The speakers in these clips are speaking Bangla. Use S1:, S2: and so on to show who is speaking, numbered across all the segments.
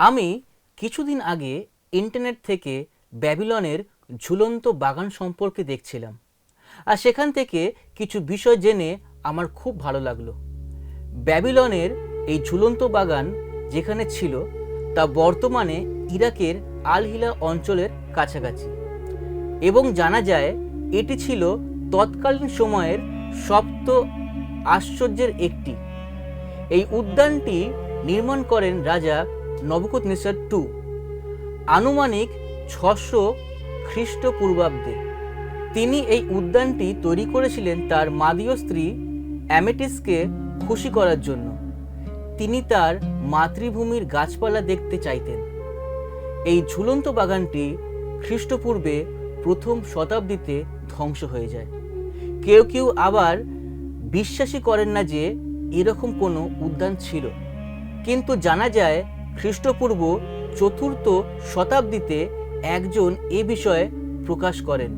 S1: আমি কিছুদিন আগে ইন্টারনেট থেকে ব্যাবিলনের ঝুলন্ত বাগান সম্পর্কে দেখছিলাম। আর সেখান থেকে কিছু বিষয় জেনে আমার খুব ভালো লাগল। ব্যাবিলনের এই ঝুলন্ত বাগান যেখানে ছিল, তা বর্তমানে ইরাকের আলহিলা অঞ্চলের কাছাকাছি। এবং জানা যায়, এটি ছিল তৎকালীন সময়ের সপ্ত আশ্চর্যের একটি। এই উদ্যানটি নির্মাণ করেন রাজা নবকোতনেসর টু। আনুমানিক ছশো খ্রিস্টপূর্বাব্দে তিনি এই উদ্যানটি তৈরি করেছিলেন তার মাদীয় স্ত্রী অ্যামেটিসকে খুশি করার জন্য। তিনি তার মাতৃভূমির গাছপালা দেখতে চাইতেন। এই ঝুলন্ত বাগানটি খ্রিস্টপূর্বে প্রথম শতাব্দীতে ধ্বংস হয়ে যায়। কেউ কেউ আবার বিশ্বাসই করেন না যে এরকম কোনো উদ্যান ছিল। কিন্তু জানা যায় খ্রিস্টপূর্ব চতুর্থ শতাব্দীতে একজন এ বিষয়ে প্রকাশ করেন।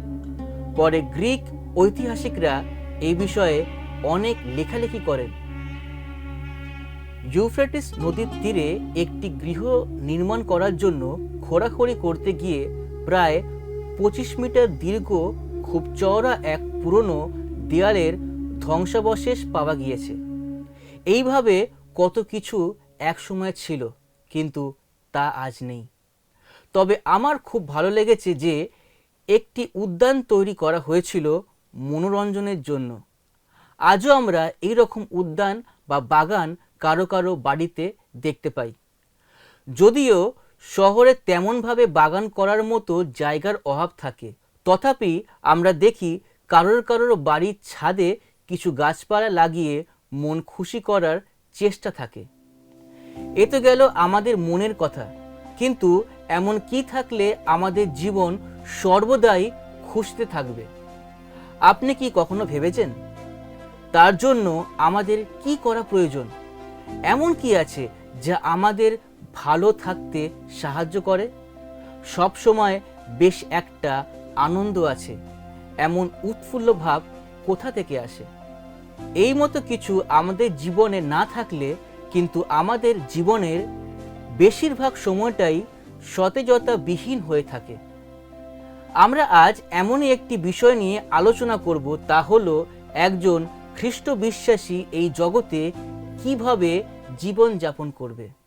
S1: পরে গ্রিক ঐতিহাসিকরা এই বিষয়ে অনেক লেখালেখি করেন। ইউফ্রেটিস নদীর তীরে একটি গৃহ নির্মাণ করার জন্য খোঁড়াখড়ি করতে গিয়ে প্রায় পঁচিশ মিটার দীর্ঘ, খুব চওড়া এক পুরনো দেয়ালের ধ্বংসাবশেষ পাওয়া গিয়েছে। এইভাবে কত কিছু একসময় ছিল। কিন্তু তা আজ নেই। তবে আমার খুব ভালো লেগেছে যে একটি উদ্যান তৈরি করা হয়েছিল মনোরঞ্জনের জন্য। আজও আমরা এই রকম উদ্যান বা বাগান কারও কারও বাড়িতে দেখতে পাই। যদিও শহরে তেমনভাবে বাগান করার মতো জায়গার অভাব থাকে, তথাপি আমরা দেখি কারোর কারোর বাড়ির ছাদে কিছু গাছপালা লাগিয়ে মন খুশি করার চেষ্টা থাকে। এ তো গেল আমাদের মনের কথা। কিন্তু এমন কি থাকলে আমাদের জীবন সর্বদাই খুঁজতে থাকবে? আপনি কি কখনো ভেবেছেন? তার জন্য আমাদের কি করা প্রয়োজন? এমন কি আছে যা আমাদের ভালো থাকতে সাহায্য করে? সব সময় বেশ একটা আনন্দ আছে, এমন উৎফুল্ল ভাব কোথা থেকে আসে? এই মতো কিছু আমাদের জীবনে না থাকলে কিন্তু আমাদের জীবনের বেশিরভাগ সময়টাই সতেজতা বিহীন হয়ে থাকে। আমরা আজ এমনই একটি বিষয় নিয়ে আলোচনা করব, তা হল একজন খ্রিস্ট বিশ্বাসী এই জগতে কীভাবে জীবন যাপন করবে।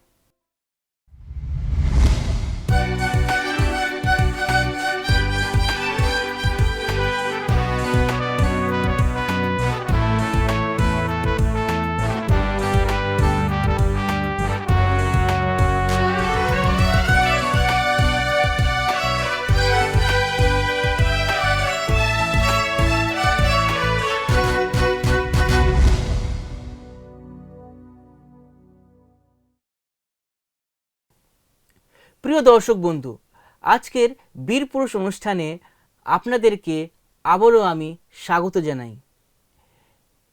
S1: প্রিয় দর্শক বন্ধু, আজকের বীর পুরুষ অনুষ্ঠানে আপনাদেরকে আবারও আমি স্বাগত জানাই।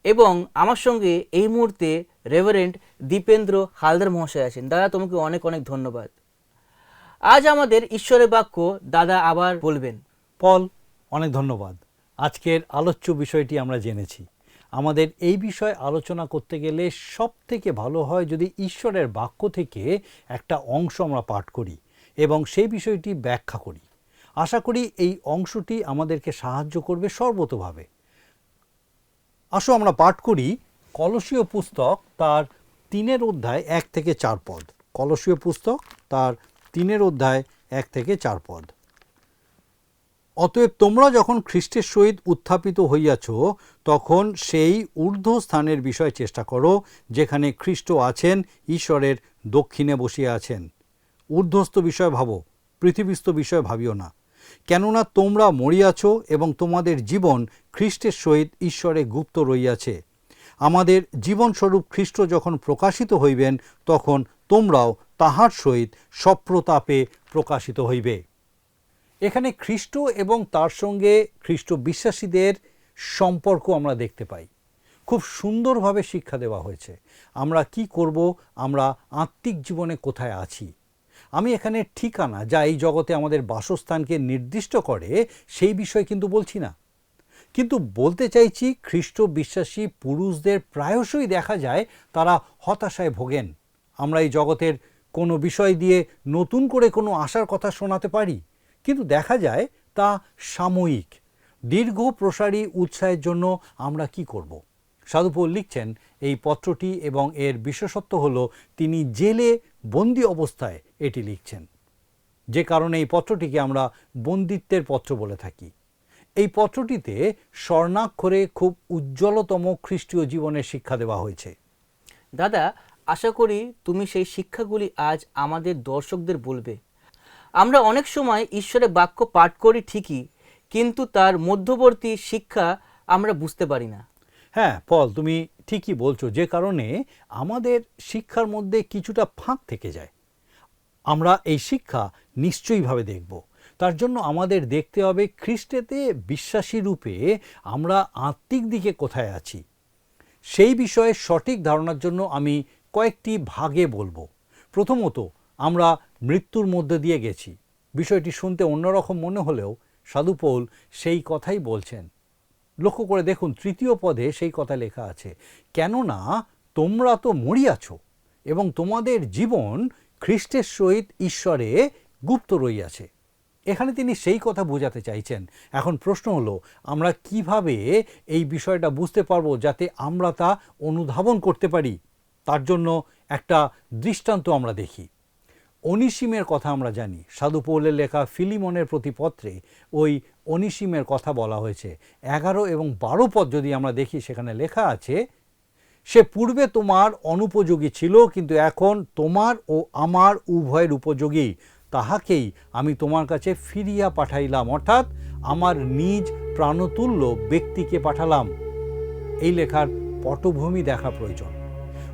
S1: এবং আমার সঙ্গে এই মুহূর্তে রেভারেন্ট দীপেন্দ্র হালদার মহাশয় আছেন। দাদা, তোমাকে অনেক অনেক ধন্যবাদ। আজ আমাদের ঈশ্বরের বাক্য দাদা আবার বলবেন।
S2: পল, অনেক ধন্যবাদ। আজকের আলোচ্য বিষয়টি আমরা জেনেছি। আমাদের এই বিষয় আলোচনা করতে গেলে সব থেকে ভালো হয় যদি ঈশ্বরের বাক্য থেকে একটা অংশ আমরা পাঠ করি। এবং সেই বিষয়টি ব্যাখ্যা করি। আশা করি এই অংশটি আমাদেরকে সাহায্য করবে সর্বতভাবে। আসো আমরা পাঠ করি কলসীয় পুস্তক তার তিনের অধ্যায় এক থেকে চার পদ। কলসীয় পুস্তক তার তিনের অধ্যায় এক থেকে চার পদ। অতএব তোমরা যখন খ্রিস্টের সহিত উত্থাপিত হইয়াছ, তখন সেই ঊর্ধ্ব স্থানের বিষয় চেষ্টা করো, যেখানে খ্রিস্ট আছেন, ঈশ্বরের দক্ষিণে বসিয়া আছেন। ঊর্ধ্বস্থ বিষয় ভাবো, পৃথিবীস্থ বিষয় ভাবিও না। কেননা তোমরা মরিয়াছ এবং তোমাদের জীবন খ্রিস্টের সহিত ঈশ্বরে গুপ্ত রইয়াছে আমাদের জীবনস্বরূপ খ্রিস্ট যখন প্রকাশিত হইবেন, তখন তোমরাও তাহার সহিত সপ্রতাপে প্রকাশিত হইবে। এখানে খ্রিস্ট এবং তার সঙ্গে খ্রিস্ট বিশ্বাসীদের সম্পর্ক আমরা দেখতে পাই। খুব সুন্দরভাবে শিক্ষা দেওয়া হয়েছে। আমরা কি করব? আমরা আত্মিক জীবনে কোথায় আছি? আমি এখানে ঠিকানা যা এই জগতে আমাদের বাসস্থানকে নির্দিষ্ট করে, সেই বিষয়ে কিন্তু বলছি না। কিন্তু বলতে চাইছি খ্রিস্ট বিশ্বাসী পুরুষদের প্রায়শই দেখা যায় তারা হতাশায় ভোগেন। আমরা এই জগতের কোনো বিষয় দিয়ে নতুন করে কোনো আশার কথা শোনাতে পারি, কিন্তু দেখা যায় তা সাময়িক, দীর্ঘ প্রসারী উৎসাহের জন্য আমরা কি করব? সাধুপৌল লিখছেন, এই পত্রটি এবং এর বিশেষত্ব হল, তিনি জেলে বন্দি অবস্থায় এটি লিখছেন। যে কারণে এই পত্রটিকে আমরা বন্দিত্বের পত্র বলে থাকি। এই পত্রটিতে স্বর্ণাক্ষরে খুব উজ্জ্বলতম খ্রিস্টীয় জীবনের শিক্ষা দেওয়া হয়েছে।
S1: দাদা, আশা করি তুমি সেই শিক্ষাগুলি আজ আমাদের দর্শকদের বলবে। আমরা অনেক সময় ঈশ্বরের বাক্য পাঠ করি ঠিকই, কিন্তু তার মধ্যবর্তী শিক্ষা আমরা বুঝতে পারি না।
S2: হ্যাঁ পল, তুমি ঠিকই বলছো, যে কারণে আমাদের শিক্ষার মধ্যে কিছুটা ফাঁক থেকে যায়। আমরা এই শিক্ষা নিশ্চয়ইভাবে দেখব। তার জন্য আমাদের দেখতে হবে খ্রিস্টেতে বিশ্বাসী রূপে আমরা আত্মিক দিকে কোথায় আছি। সেই বিষয়ে সঠিক ধারণার জন্য আমি কয়েকটি ভাগে বলব। প্রথমত, আমরা মৃত্যুর মধ্যে দিয়ে গেছি। বিষয়টি শুনতে অন্যরকম মনে হলেও সাধুপৌল সেই কথাই বলছেন। লক্ষ্য করে দেখুন, তৃতীয় পদে সেই কথা লেখা আছে, কেননা তোমরা তো মরিয়াছ এবং তোমাদের জীবন খ্রিস্টের সহিত ঈশ্বরে গুপ্ত রইয়াছে এখানে তিনি সেই কথা বোঝাতে চাইছেন। এখন প্রশ্ন হলো, আমরা কীভাবে এই বিষয়টা বুঝতে পারব যাতে আমরা তা অনুধাবন করতে পারি? তার জন্য একটা দৃষ্টান্ত আমরা দেখি। অনিসিমের কথা আমরা জানি। সাধু পৌলের লেখা ফিলিমনের প্রতিপত্রে ওই অনিসিমের কথা বলা হয়েছে। এগারো এবং বারো পদ যদি আমরা দেখি, সেখানে লেখা আছে, সে পূর্বে তোমার অনুপযোগী ছিল, কিন্তু এখন তোমার ও আমার উভয়ের উপযোগী। তাহাকেই আমি তোমার কাছে ফিরিয়া পাঠাইলাম। অর্থাৎ আমার নিজ প্রাণতুল্য ব্যক্তিকে পাঠালাম। এই লেখার পটভূমি দেখা প্রয়োজন।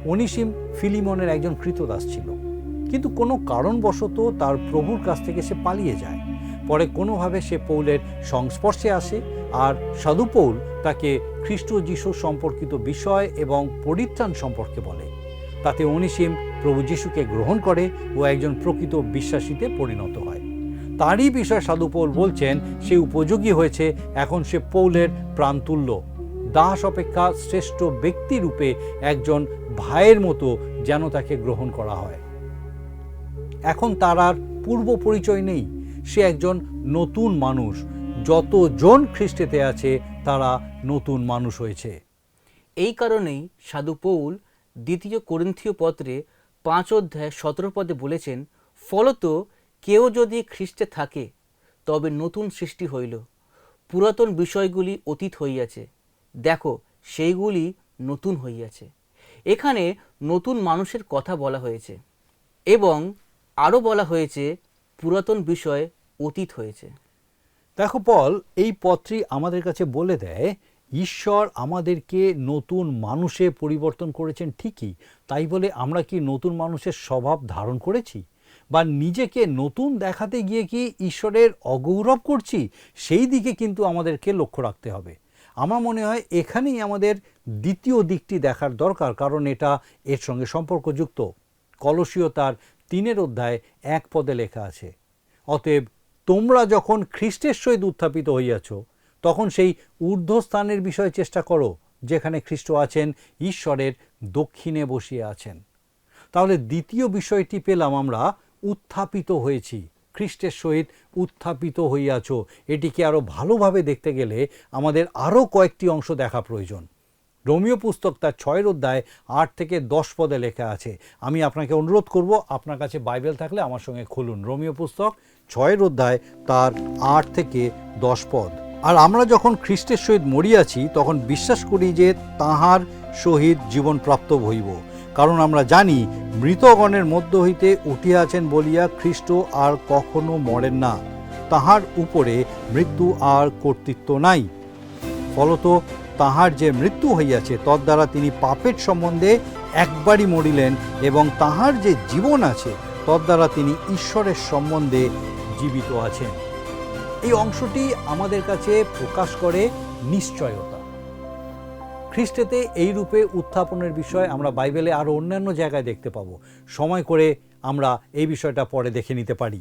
S2: অনিসিম ফিলিমনের একজন কৃতদাস ছিল। কিন্তু কোনো কারণবশত তার প্রভুর কাছ থেকে সে পালিয়ে যায়। পরে কোনোভাবে সে পৌলের সংস্পর্শে আসে আর সাধু পৌল তাকে খ্রিস্ট যিশু সম্পর্কিত বিষয় এবং পরিত্রাণ সম্পর্কে বলে। তাতে অনিসিম প্রভু যিশুকে গ্রহণ করে ও একজন প্রকৃত বিশ্বাসীতে পরিণত হয়। তারই বিষয়ে সাধু পৌল বলছেন, সে উপযোগী হয়েছে, এখন সে পৌলের প্রাণতুল্য। দাস অপেক্ষা শ্রেষ্ঠ ব্যক্তিরূপে একজন ভাইয়ের মতো যেন তাকে গ্রহণ করা হয়। এখন তার আর পূর্ব পরিচয় নেই। সে একজন নতুন মানুষ। যতজন খ্রিস্টেতে আছে, তারা নতুন মানুষ হয়েছে।
S1: এই কারণেই সাধু পৌল দ্বিতীয় করিন্থীয় পত্রে পাঁচ অধ্যায় সতেরো পদে বলেছেন, ফলত কেউ যদি খ্রিস্টে থাকে, তবে নতুন সৃষ্টি হইল। পুরাতন বিষয়গুলি অতীত হইয়াছে। দেখো, সেইগুলি নতুন হইয়াছে। এখানে নতুন মানুষের কথা বলা হয়েছে। এবং আরও বলা হয়েছে, পুরাতন বিষয় অতীত হয়েছে।
S2: দেখো, পল, এই পত্রী আমাদের কাছে বলে দেয়, ঈশ্বর আমাদেরকে নতুন মানুষে পরিবর্তন করেছেন ঠিকই, তাই বলে আমরা কি নতুন মানুষের স্বভাব ধারণ করেছি? বা নিজেকে নতুন দেখাতে গিয়ে কি ঈশ্বরের অগৌরব করছি? সেই দিকে কিন্তু আমাদেরকে লক্ষ্য রাখতে হবে। আমার মনে হয় এখানেই আমাদের দ্বিতীয় দিকটি দেখার দরকার, কারণ এটা এর সঙ্গে সম্পর্কযুক্ত। কলসীয় তার তিনের অধ্যায় এক পদে লেখা আছে, অতএব তোমরা যখন খ্রিস্টের সহিত উত্থাপিত হইয়াছ, তখন সেই ঊর্ধ্বস্থানের বিষয়ে চেষ্টা করো, যেখানে খ্রিস্ট আছেন, ঈশ্বরের দক্ষিণে বসিয়ে আছেন। তাহলে দ্বিতীয় বিষয়টি পেলাম আমরা, উত্থাপিত হয়েছি, খ্রিস্টের সহিত উত্থাপিত হইয়াছ। এটিকে আরও ভালোভাবে দেখতে গেলে আমাদের আরও কয়েকটি অংশ দেখা প্রয়োজন। রোমিও পুস্তক তার ছয়ের অধ্যায় আট থেকে দশ পদে লেখা আছে। আমি আপনাকে অনুরোধ করব, আপনার কাছে বাইবেল থাকলে আমার সঙ্গে খুলুন। রোমিও পুস্তক ছয়ের অধ্যায় তার আট থেকে দশ পদ। আর আমরা যখন খ্রিস্টের সহিত মরিয়াছি, তখন বিশ্বাস করি যে তাহার সহিত জীবন প্রাপ্ত হইব। কারণ আমরা জানি, মৃতগণের মধ্য হইতে উঠিয়াছেন বলিয়া খ্রিস্ট আর কখনো মরেন না। তাহার উপরে মৃত্যু আর কর্তৃত্ব নাই। ফলত তাহার যে মৃত্যু হইয়াছে তদ্বারা তিনি পাপের সম্বন্ধে একবারই মরিলেন এবং তাহার যে জীবন আছে তদ্বারা তিনি ঈশ্বরের সম্বন্ধে জীবিত আছেন। এই অংশটি আমাদের কাছে প্রকাশ করে নিশ্চয়তা। খ্রিস্টেতে এই রূপে উত্থাপনের বিষয় আমরা বাইবেলে আরও অন্যান্য জায়গায় দেখতে পাবো। সময় করে আমরা এই বিষয়টা পরে দেখে নিতে পারি।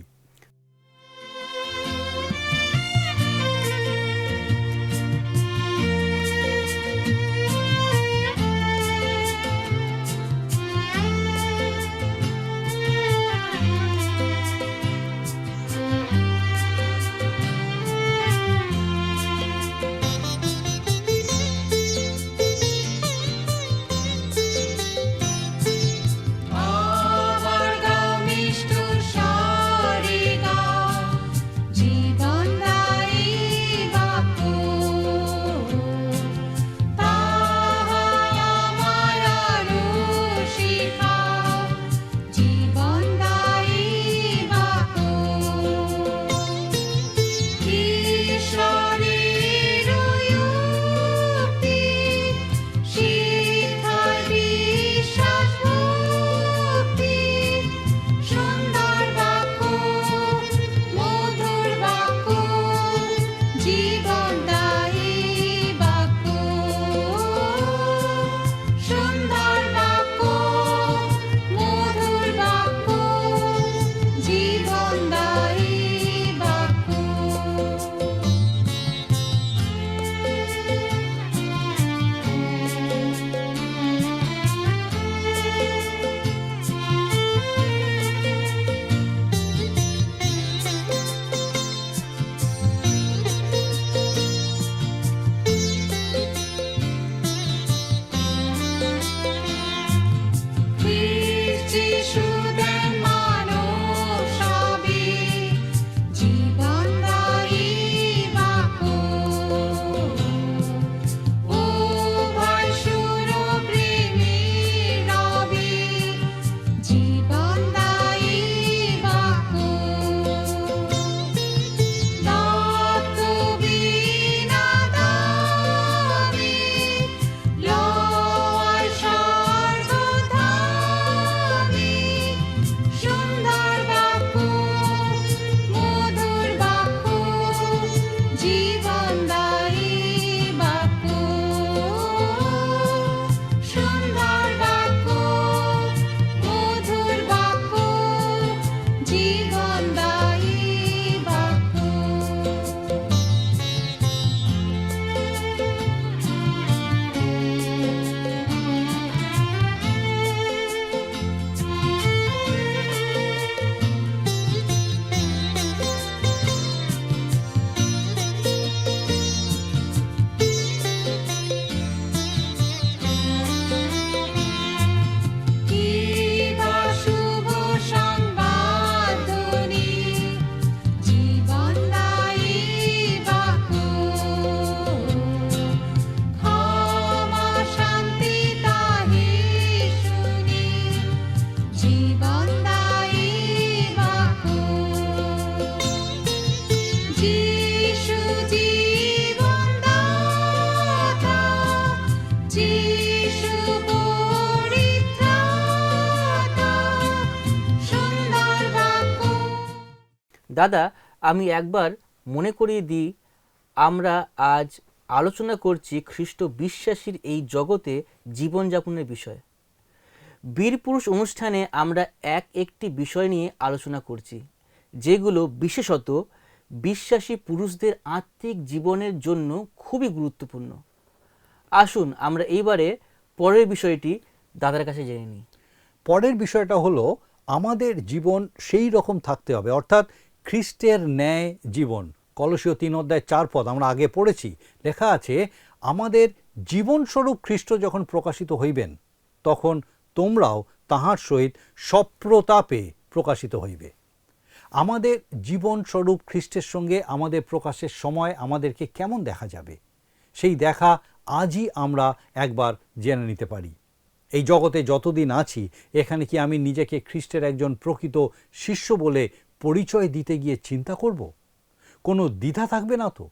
S1: দাদা, আমি একবার মনে করিয়ে দিই, আমরা আজ আলোচনা করছি খ্রিস্ট বিশ্বাসীর এই জগতে জীবনযাপনের বিষয়ে। বীরপুরুষ অনুষ্ঠানে আমরা এক একটি বিষয় নিয়ে আলোচনা করছি, যেগুলো বিশেষত বিশ্বাসী পুরুষদের আত্মিক জীবনের জন্য খুবই গুরুত্বপূর্ণ। আসুন, আমরা এইবারে পরের বিষয়টি দাদার কাছে জেনে নিই।
S2: পরের বিষয়টা হলো, আমাদের জীবন সেই রকম থাকতে হবে, অর্থাৎ খ্রিস্টের ন্যায় জীবন। কলসীয় তিন অধ্যায় চার পদ, আমরা আগে পড়েছি। লেখা আছে, আমাদের জীবনস্বরূপ খ্রিস্ট যখন প্রকাশিত হইবেন, তখন তোমরাও তাহার সহিত সপ্রতাপে প্রকাশিত হইবে। আমাদের জীবনস্বরূপ খ্রিস্টের সঙ্গে আমাদের প্রকাশের সময় আমাদেরকে কেমন দেখা যাবে? সেই দেখা আজই আমরা একবার জেনে নিতে পারি। এই জগতে যতদিন আছি, এখানে কি আমি নিজেকে খ্রিস্টের একজন প্রকৃত শিষ্য বলে পরিচয় দিতে গিয়ে চিন্তা করব? কোনো দ্বিধা থাকবে না তো?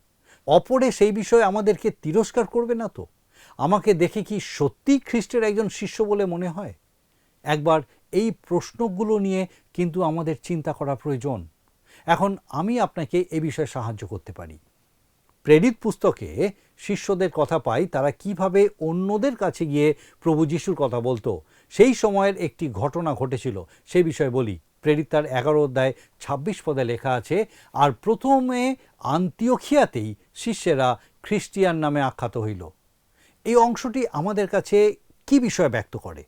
S2: অপরে সেই বিষয়ে আমাদেরকে তিরস্কার করবে না তো? আমাকে দেখে কি সত্যিই খ্রিস্টের একজন শিষ্য বলে মনে হয়? একবার এই প্রশ্নগুলো নিয়ে কিন্তু আমাদের চিন্তা করা প্রয়োজন। এখন আমি আপনাকে এ বিষয়ে সাহায্য করতে পারি। প্রেরিত পুস্তকে শিষ্যদের কথা পাই, তারা কীভাবে অন্যদের কাছে গিয়ে প্রভু যিশুর কথা বলতো? সেই সময়ের একটি ঘটনা ঘটেছিল সেই বিষয়ে বলি। প্রেরিত তার এগারো অধ্যায় ছাব্বিশ পদে লেখা আছে, আর প্রথমে আন্তিওখিয়াতেই শিষ্যেরা খ্রিস্টিয়ান নামে আখ্যাত হইল। এই অংশটি আমাদের কাছে কি বিষয় ব্যক্ত করে?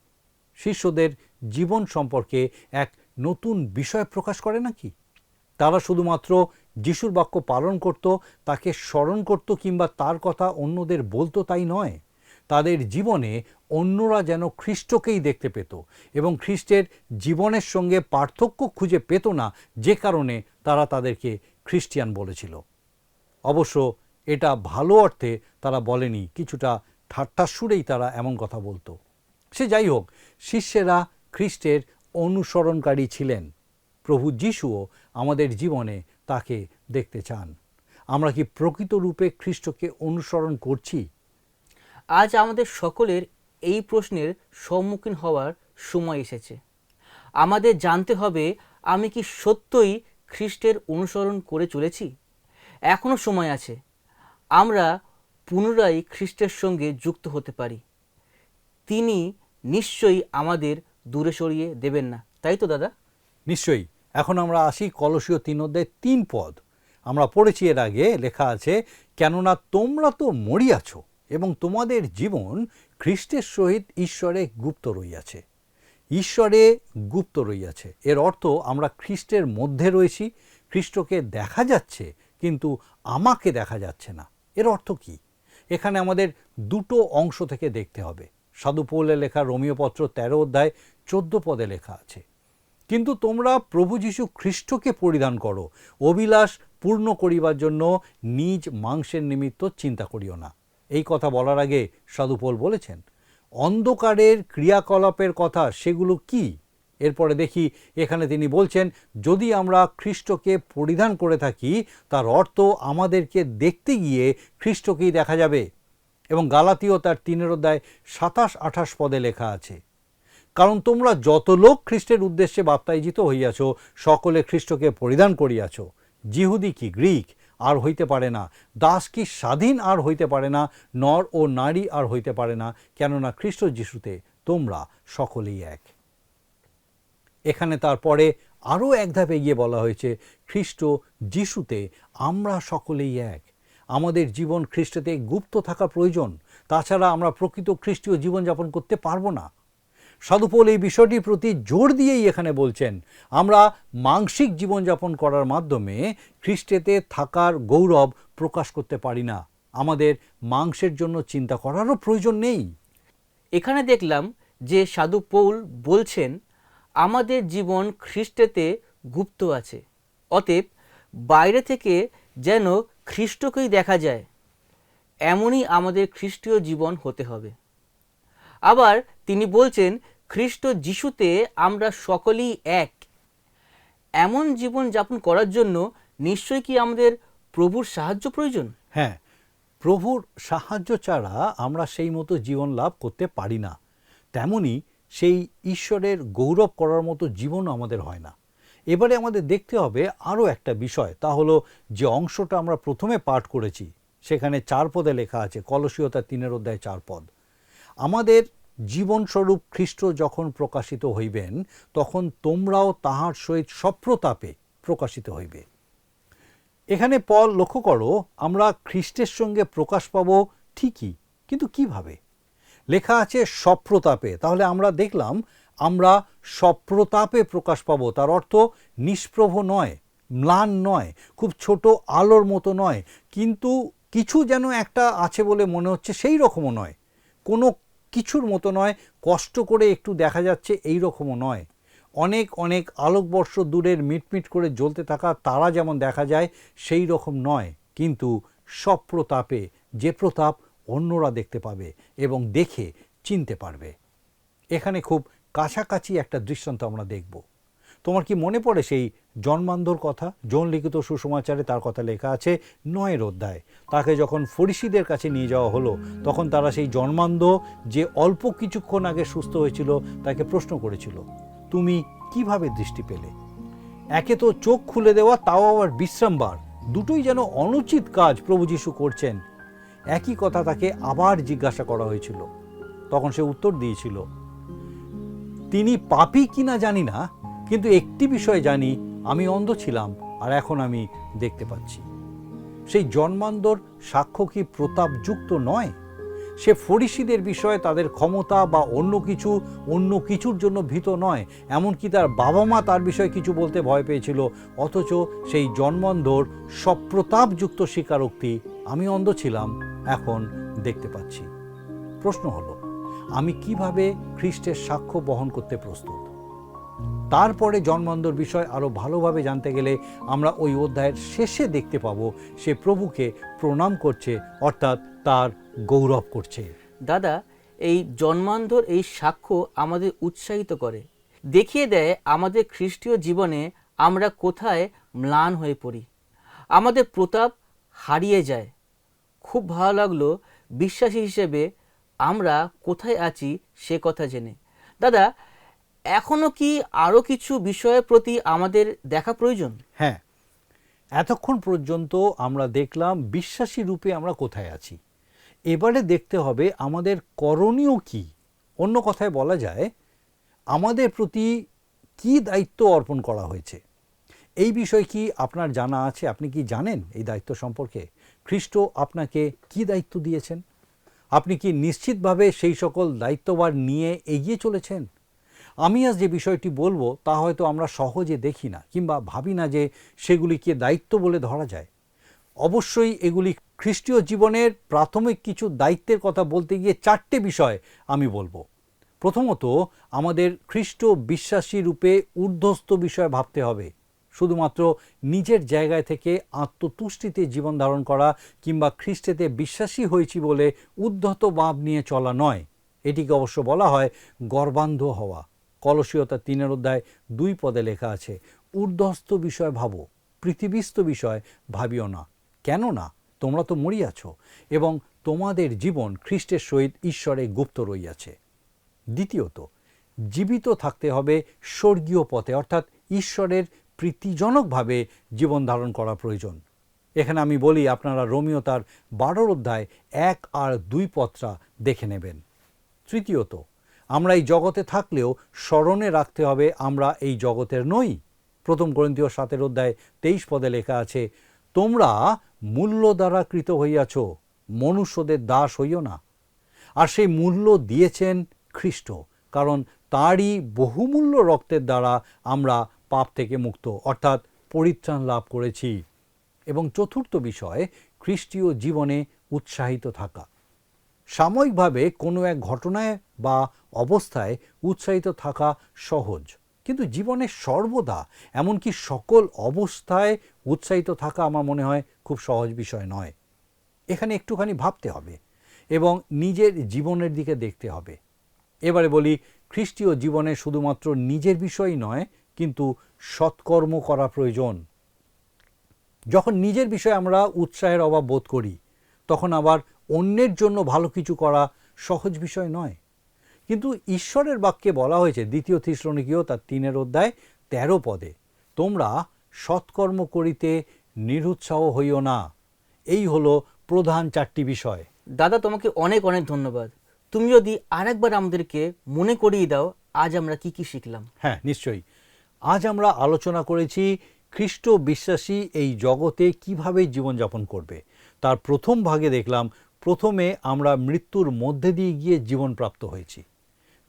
S2: শিষ্যদের জীবন সম্পর্কে এক নতুন বিষয় প্রকাশ করে নাকি? তারা শুধুমাত্র যিশুর বাক্য পালন করত, তাকে স্মরণ করত কিংবা তার কথা অন্যদের বলতো তাই নয়? তাদের জীবনে অন্যরা যেন খ্রিস্টকেই দেখতে পেত এবং খ্রিস্টের জীবনের সঙ্গে পার্থক্য খুঁজে পেত না যে কারণে তারা তাদেরকে খ্রিস্টিয়ান বলেছিল। অবশ্য এটা ভালো অর্থে তারা বলেনি, কিছুটা ঠাট্টার সুরেই তারা এমন কথা বলতো। সে যাই হোক, শিষ্যেরা খ্রিস্টের অনুসরণকারী ছিলেন। প্রভু যিশুও আমাদের জীবনে তাকে দেখতে চান। আমরা কি প্রকৃত রূপে খ্রিস্টকে অনুসরণ করছি?
S1: আজ আমাদের সকলের এই প্রশ্নের সম্মুখীন হওয়ার সময় এসেছে। আমাদের জানতে হবে, আমি কি সত্যই খ্রিস্টের অনুসরণ করে চলেছি? এখনও সময় আছে। আমরা পুনরায় খ্রিস্টের সঙ্গে যুক্ত হতে পারি। তিনি নিশ্চয়ই আমাদের দূরে সরিয়ে দেবেন না। তাই তো, দাদা?
S2: নিশ্চয়ই। এখন আমরা আসি কলসীয় তিন অধ্যায় তিন পদ। আমরা পড়েছি এর আগে, লেখা আছে, কেননা তোমরা তো মরিয়াছ এবং তোমাদের জীবন খ্রিস্টের সহিত ঈশ্বরে গুপ্ত রইয়াছে। ঈশ্বরে গুপ্ত রইয়াছে। এর অর্থ আমরা খ্রিস্টের মধ্যে রয়েছি, খ্রিস্টকে দেখা যাচ্ছে, কিন্তু আমাকে দেখা যাচ্ছে না। এর অর্থ কি? এখানে আমাদের দুটো অংশ থেকে দেখতে হবে। সাধু পৌলে লেখা রোমিওপত্র তেরো অধ্যায় চোদ্দ পদে লেখা আছে। কিন্তু তোমরা প্রভু যীশু খ্রিস্টকে পরিধান করো। অভিলাষ পূর্ণ করিবার জন্য নিজ মাংসের নিমিত্ত চিন্তা করিও না। এই কথা বলার আগে সাধুপোল বলেছেন, অন্ধকারের ক্রিয়াকলাপের কথা সেগুলো কি? এরপরে দেখি, এখানে তিনি বলছেন, যদি আমরা খ্রিস্টকে পরিধান করে থাকি, তার অর্থ আমাদেরকে দেখতে গিয়ে খ্রিস্টকেই দেখা যাবে। এবং গালাতীয় তার তিনের অধ্যায় সাতাশ আঠাশ পদে লেখা আছে, কারণ তোমরা যত লোক খ্রিস্টের উদ্দেশ্যে বাপ্তাইজিত হইয়াছ, সকলে খ্রিস্টকে পরিধান করিয়াছ। জিহুদি কি গ্রিক? আর হইতে পারে না। দাস কি স্বাধীন আর হইতে পারে না, নর ও নারী আর হইতে পারে না, কেননা খ্রিস্ট যিশুতে তোমরা সকলেই এক। এখানে তারপরে আরও এক ধাপ এগিয়ে বলা হয়েছে, খ্রিস্ট যিশুতে আমরা সকলেই এক। আমাদের জীবন খ্রিস্টতে গুপ্ত থাকা প্রয়োজন। তাছাড়া আমরা প্রকৃত খ্রিস্টীয় জীবনযাপন করতে পারব না। সাধুপোল এই বিষয়টির প্রতি জোর দিয়েই এখানে বলছেন, আমরা মাংসিক জীবনযাপন করার মাধ্যমে খ্রিস্টেতে থাকার গৌরব প্রকাশ করতে পারি না। আমাদের মাংসের জন্য চিন্তা করারও প্রয়োজন নেই।
S1: এখানে দেখলাম যে সাধু পৌল বলছেন, আমাদের জীবন খ্রিস্টেতে গুপ্ত আছে, অতএব বাইরে থেকে যেন খ্রিস্টকেই দেখা যায়, এমনই আমাদের খ্রিস্টীয় জীবন হতে হবে। আবার তিনি বলছেন, খ্রিস্ট যিশুতে আমরা সকলেই এক। এমন জীবন যাপন করার জন্য নিশ্চয়ই কি আমাদের প্রভুর সাহায্য প্রয়োজন?
S2: হ্যাঁ প্রভুর সাহায্য ছাড়া আমরা সেই মতো জীবন লাভ করতে পারি না। তেমনি সেই ঈশ্বরের গৌরব করার মতো জীবনও আমাদের হয় না। এবারে আমাদের দেখতে হবে আরও একটা বিষয়, তা হলো যে অংশটা আমরা প্রথমে পাঠ করেছি, সেখানে চার পদে লেখা আছে, কলসীয়তা তিনের অধ্যায় চার পদ। আমাদের জীবনস্বরূপ খ্রিস্ট যখন প্রকাশিত হইবেন, তখন তোমরাও তাহার সহিত সপ্রতাপে প্রকাশিত হইবে। এখানে পল লক্ষ্য করো, আমরা খ্রিস্টের সঙ্গে প্রকাশ পাবো ঠিকই, কিন্তু কীভাবে? লেখা আছে সপ্রতাপে, তাহলে আমরা দেখলাম, আমরা সপ্রতাপে প্রকাশ পাবো, তার অর্থ নিষ্প্রভ নয়, ম্লান নয়, খুব ছোট আলোর মতো নয়, কিন্তু কিছু যেন একটা আছে বলে মনে হচ্ছে, সেই রকমও নয়। কোনো কিছুর মতো নয়, কষ্ট করে একটু দেখা যাচ্ছে এই রকমও নয়। অনেক অনেক আলোকবর্ষ দূরের মিটমিট করে জ্বলতে থাকা তারা যেমন দেখা যায় সেই রকম নয়। কিন্তু সব প্রতাপে, যে প্রতাপ অন্যরা দেখতে পাবে এবং দেখে চিনতে পারবে। এখানে খুব কাছাকাছি একটা দৃষ্টান্ত আমরা দেখব। তোমার কি মনে পড়ে সেই জন্মান্ধর কথা? জন লিখিত সুসমাচারে তার কথা লেখা আছে নয়ের অধ্যায়। তাকে যখন ফরিসিদের কাছে নিয়ে যাওয়া হলো, তখন তারা সেই জন্মান্ধ যে অল্প কিছুক্ষণ আগে সুস্থ হয়েছিল, তাকে প্রশ্ন করেছিল, তুমি কীভাবে দৃষ্টি পেলে? একে তো চোখ খুলে দেওয়া, তাও আবার বিশ্রামবার দুটোই যেন অনুচিত কাজ প্রভু যিশু করছেন। একই কথা তাকে আবার জিজ্ঞাসা করা হয়েছিল। তখন সে উত্তর দিয়েছিল, তিনি পাপি কিনা জানি না কিন্তু একটি বিষয় জানি, আমি অন্ধ ছিলাম আর এখন আমি দেখতে পাচ্ছি। সেই জন্মান্দর সাক্ষ্য কি প্রতাপযুক্ত নয়? সে ফরিসিদের বিষয়ে তাদের ক্ষমতা বা অন্য কিছু, অন্য কিছুর জন্য ভীত নয়, এমনকি তার বাবা মা তার বিষয়ে কিছু বলতে ভয় পেয়েছিল, অথচ সেই জন্মান্ধর সপ্রতাপযুক্ত স্বীকারোক্তি, আমি অন্ধ ছিলাম, এখন দেখতে পাচ্ছি। প্রশ্ন হলো, আমি কীভাবে খ্রিস্টের সাক্ষ্য বহন করতে প্রস্তুত? তারপরে জন্মান্ধর বিষয় আরও ভালোভাবে জানতে গেলে আমরা ওই অধ্যায়ের শেষে দেখতে পাবো সে প্রভুকে প্রণাম করছে, অর্থাৎ তার গৌরব করছে।
S1: দাদা, এই জন্মান্ধর এই সাক্ষ্য আমাদের উৎসাহিত করে। দেখিয়ে দেয় আমাদের খ্রিস্টীয় জীবনে আমরা কোথায় ম্লান হয়ে পড়ি। আমাদের প্রতাপ হারিয়ে যায়। খুব ভালো লাগল বিশ্বাসী হিসেবে আমরা কোথায় আছি সে কথা জেনে। দাদা এখনও কি আরও কিছু বিষয়ের প্রতি আমাদের দেখা প্রয়োজন?
S2: হ্যাঁ এতক্ষণ পর্যন্ত আমরা দেখলাম বিশ্বাসী রূপে আমরা কোথায় আছি। এবারে দেখতে হবে আমাদের করণীয় কি। অন্য কথায় বলা যায়, আমাদের প্রতি কি দায়িত্ব অর্পণ করা হয়েছে? এই বিষয় কি আপনার জানা আছে? আপনি কি জানেন এই দায়িত্ব সম্পর্কে? খ্রিস্ট আপনাকে কি দায়িত্ব দিয়েছেন? আপনি কি নিশ্চিতভাবে সেই সকল দায়িত্বভার নিয়ে এগিয়ে চলেছেন? আমি আজ যে বিষয়টি বলব, তা হয়তো আমরা সহজে দেখি না কিংবা ভাবি না যে সেগুলিকে দায়িত্ব বলে ধরা যায়। অবশ্যই এগুলি খ্রিস্টীয় জীবনের প্রাথমিক কিছু দায়িত্বের কথা বলতে গিয়ে চারটে বিষয় আমি বলব। প্রথমত, আমাদের খ্রিস্ট বিশ্বাসী রূপে ঊর্ধ্বস্ত বিষয় ভাবতে হবে। শুধুমাত্র নিজের জায়গায় থেকে আত্মতুষ্টিতে জীবন ধারণ করা কিংবা খ্রিস্টেতে বিশ্বাসী হয়েছি বলে উদ্ধত ভাব নিয়ে চলা নয়। এটিকে অবশ্য বলা হয় গর্বান্ধ হওয়া। কলসীয়তা তিনের অধ্যায় দুই পদে লেখা আছে ঊর্ধ্বস্ত বিষয় ভাবো, পৃথিবীস্থ বিষয় ভাবিও না। কেন না তোমরা তো মরিয়াছ এবং তোমাদের জীবন খ্রিস্টের সহিত ঈশ্বরে গুপ্ত রইয়াছে দ্বিতীয়ত, জীবিত থাকতে হবে স্বর্গীয় পথে, অর্থাৎ ঈশ্বরের প্রীতিজনকভাবে জীবন ধারণ করা প্রয়োজন। এখানে আমি বলি, আপনারা রোমিও তার বারোর অধ্যায় এক আর দুই পত্রা দেখে নেবেন। তৃতীয়ত আমরা এই জগতে থাকলেও স্মরণে রাখতে হবে আমরা এই জগতের নই। প্রথম গ্রন্থীয় সাতের অধ্যায় তেইশ পদে লেখা আছে, তোমরা মূল্য দ্বারা কৃত হইয়াছ, মনুষ্যদের দাস হইও না। আর সেই মূল্য দিয়েছেন খ্রিস্ট, কারণ তারই বহুমূল্য রক্তের দ্বারা আমরা পাপ থেকে মুক্ত, অর্থাৎ পরিত্রাণ লাভ করেছি। এবং চতুর্থ বিষয়, খ্রিস্টীয় জীবনে উৎসাহিত থাকা। সাময়িকভাবে কোনো এক ঘটনায় বা অবস্থায় উৎসাহিত থাকা সহজ। কিন্তু জীবনে সর্বদা এমনকি সকল অবস্থায় উৎসাহিত থাকা আমার মনে হয় খুব সহজ বিষয় নয়। এখানে একটুখানি ভাবতে হবে এবং নিজের জীবনের দিকে দেখতে হবে। এবারে বলি, খ্রিস্টীয় জীবনে শুধুমাত্র নিজের বিষয় নয়, কিন্তু সৎকর্ম করা প্রয়োজন। যখন নিজের বিষয়ে আমরা উৎসাহের অভাব বোধ করি, তখন আবার অন্যের জন্য ভালো কিছু করা সহজ বিষয় নয়। কিন্তু ঈশ্বরের বাক্যে বলা হয়েছে দ্বিতীয় থিশ্রণিকীয় তার তিনের অধ্যায় তেরো পদে তোমরা সৎকর্ম করিতে নিরুৎসাহ হইও না। এই হলো প্রধান চারটি বিষয়।
S1: দাদা তোমাকে অনেক অনেক ধন্যবাদ। তুমি যদি আরেকবার আমাদেরকে মনে করিয়ে দাও আজ আমরা কি কি শিখলাম।
S2: হ্যাঁ নিশ্চয়ই। আজ আমরা আলোচনা করেছি খ্রিস্ট বিশ্বাসী এই জগতে কীভাবে জীবনযাপন করবে। তার প্রথম ভাগে দেখলাম প্রথমে আমরা মৃত্যুর মধ্যে দিয়ে গিয়ে জীবন প্রাপ্ত হয়েছি।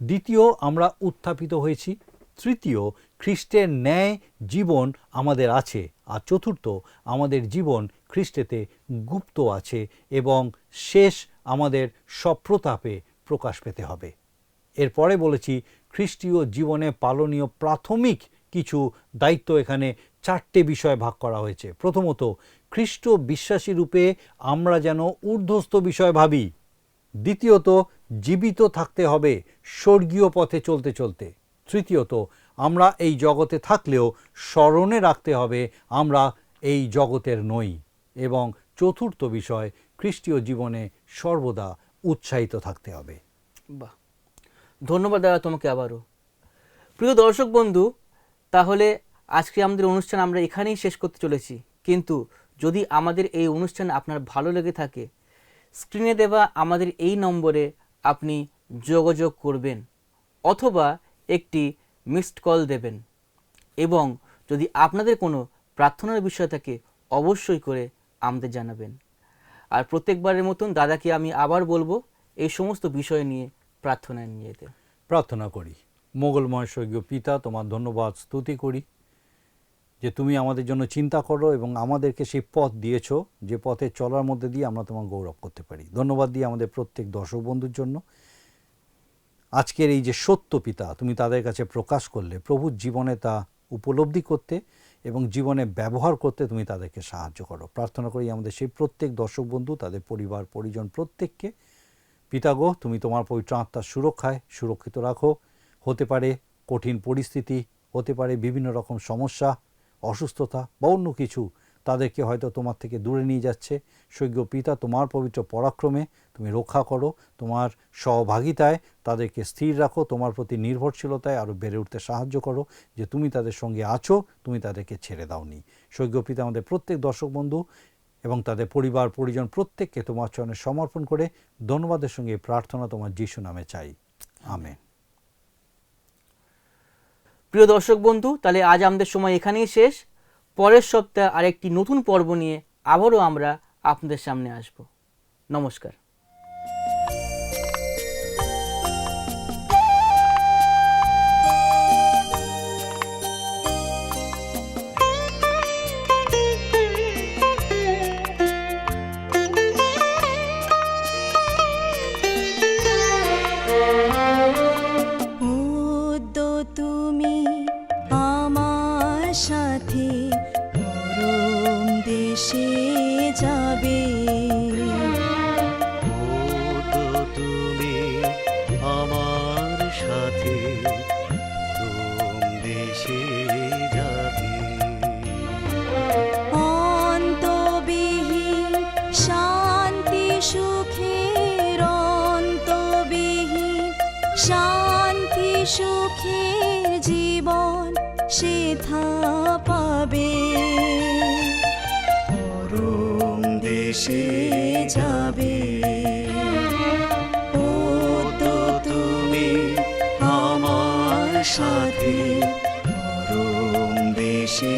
S2: দ্বিতীয় আমরা উত্থাপিত হয়েছি। তৃতীয়, খ্রিস্টের ন্যায় জীবন আমাদের আছে। আর চতুর্থ, আমাদের জীবন খ্রিস্টেতে গুপ্ত আছে এবং শেষ আমাদের সপ্রতাপে প্রকাশ পেতে হবে। এরপরে বলেছি, খ্রিস্টীয় জীবনে পালনীয় প্রাথমিক কিছু দায়িত্ব এখানে চারটে বিষয় ভাগ করা হয়েছে। প্রথমত খ্রিস্ট বিশ্বাসী রূপে আমরা যেন ঊর্ধ্বস্থ বিষয় ভাবি। দ্বিতীয়ত, জীবিত থাকতে হবে স্বর্গীয় পথে চলতে চলতে। তৃতীয়ত, আমরা এই জগতে থাকলেও স্মরণে রাখতে হবে আমরা এই জগতের নই। এবং চতুর্থ বিষয়, খ্রিস্টীয় জীবনে সর্বদা উৎসাহিত থাকতে হবে।
S1: বাহ! ধন্যবাদ দাদা তোমাকে আবারও। প্রিয় দর্শক বন্ধু, তাহলে আজকে আমাদের অনুষ্ঠান আমরা এখানেই শেষ করতে চলেছি। কিন্তু যদি আমাদের এই অনুষ্ঠান আপনার ভালো লেগে থাকে স্ক্রিনে দেওয়া আমাদের এই নম্বরে আপনি যোগাযোগ করবেন অথবা একটি মিসড কল দেবেন। এবং যদি আপনাদের কোনো প্রার্থনার বিষয় থাকে, অবশ্যই করে আমাদের জানাবেন। আর প্রত্যেকবারের মতন দাদাকে আমি আবার বলব, এই সমস্ত বিষয় নিয়ে প্রার্থনায় নিয়ে যেতে।
S2: প্রার্থনা করি। মোগলময় স্বর্গীয় পিতা, তোমার ধন্যবাদ, স্তুতি করি। যে তুমি আমাদের জন্য চিন্তা করো এবং আমাদেরকে সেই পথ দিয়েছ, যে পথে চলার মধ্যে দিয়ে আমরা তোমার গৌরব করতে পারি। ধন্যবাদ দিয়ে আমাদের প্রত্যেক দর্শক বন্ধুর জন্য। আজকের এই যে সত্য পিতা, তুমি তাদের কাছে প্রকাশ করলে, প্রভুর জীবনে তা উপলব্ধি করতে এবং জীবনে ব্যবহার করতে তুমি তাদেরকে সাহায্য করো। প্রার্থনা করি আমাদের সেই প্রত্যেক দর্শক বন্ধু, তাদের পরিবার, পরিজন প্রত্যেককে। পিতাগো তুমি তোমার পবিত্র আত্মার সুরক্ষায় সুরক্ষিত রাখো। হতে পারে কঠিন পরিস্থিতি, হতে পারে বিভিন্ন রকম সমস্যা অসুস্থতা বা অন্য কিছু তাদেরকে হয়তো তোমার থেকে দূরে নিয়ে যাচ্ছে। স্বর্গীয় পিতা তোমার পবিত্র পরাক্রমে তুমি রক্ষা করো, তোমার সহভাগিতায় তাদেরকে স্থির রাখো, তোমার প্রতি নির্ভরশীলতায় আরও বেড়ে উঠতে সাহায্য করো যে তুমি তাদের সঙ্গে আছো, তুমি তাদেরকে ছেড়ে দাওনি। স্বর্গীয় পিতা আমাদের প্রত্যেক দর্শক বন্ধু এবং তাদের পরিবার, পরিজন প্রত্যেককে তোমার চরণে সমর্পণ করে ধন্যবাদের সঙ্গে প্রার্থনা তোমার যিশু নামে চাই। আমেন।
S1: প্রিয় দর্শক বন্ধু, তাহলে আজ আমাদের সময় এখানেই শেষ। পরের সপ্তাহে আরেকটি নতুন পর্ব নিয়ে আবারও আমরা আপনাদের সামনে আসব। নমস্কার।
S3: সাথে
S4: রোম দেশে